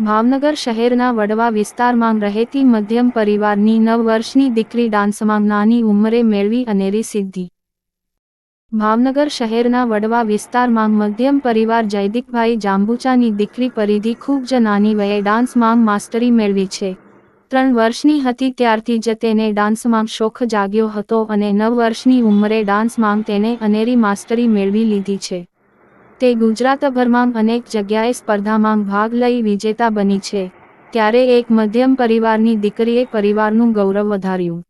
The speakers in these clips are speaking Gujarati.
ભાવનગર શહેરના વડવા વિસ્તારમાં રહેતી મધ્યમ પરિવારની નવ વર્ષની દીકરી ડાન્સમાં નાની ઉંમરે મેળવી અનેરી સિદ્ધિ ભાવનગર શહેરના વડવા વિસ્તારમાં મધ્યમ પરિવાર જયદીપભાઈ જાંબુચાની દીકરી પરિધિ ખૂબ જ નાની વયે ડાન્સમાં માસ્ટરી મેળવી છે. ત્રણ વર્ષની હતી ત્યારથી જ તેને ડાન્સમાં શોખ જાગ્યો હતો અને નવ વર્ષની ઉંમરે ડાન્સમાં તેને અનેરી માસ્ટરી મેળવી લીધી છે. તે ગુજરાતભરમાં અનેક જગ્યાએ સ્પર્ધામાં ભાગ લઈ વિજેતા બની છે. ત્યારે એક મધ્યમ પરિવારની દીકરીએ પરિવારનું ગૌરવ વધાર્યું.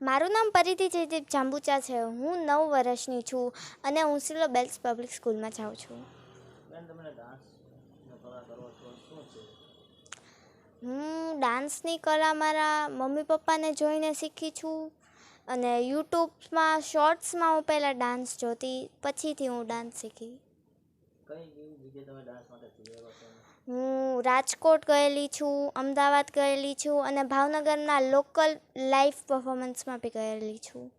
મારું નામ પરિધિ જયદીપ જાંબુચા છે હું નવ વર્ષની છું અને હું સિલો બેલ્સ પબ્લિક સ્કૂલમાં જાઉં છું. હું ડાન્સની કલા મારા મમ્મી પપ્પાને જોઈને શીખી છું અને યુટ્યુબમાં શોર્ટ્સમાં હું પહેલાં ડાન્સ જોતી પછીથી હું ડાન્સ શીખી. હું રાજકોટ ગયેલી છું અમદાવાદ ગયેલી છું અને ભાવનગરના લોકલ લાઈવ પરફોર્મન્સમાં બી ગયેલી છું.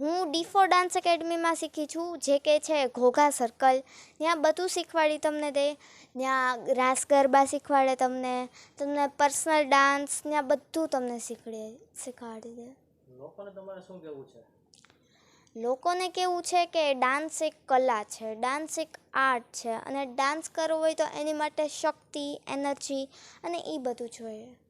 હું ડીફો ડાન્સ એકેડમીમાં શીખી છું જે કે છે ઘોઘા સર્કલ ત્યાં બધું શીખવાડી તમને દે. ત્યાં રાસ ગરબા શીખવાડે તમને તમને પર્સનલ ડાન્સ ત્યાં બધું તમને શીખડે શીખવાડી દે. લોકોને તમારે શું કહેવું છે? લોકોને કેવું છે કે ડાન્સ એક કલા છે, ડાન્સ એક આર્ટ છે અને ડાન્સ કરવો હોય તો એની માટે શક્તિ, એનર્જી અને એ બધું જોઈએ.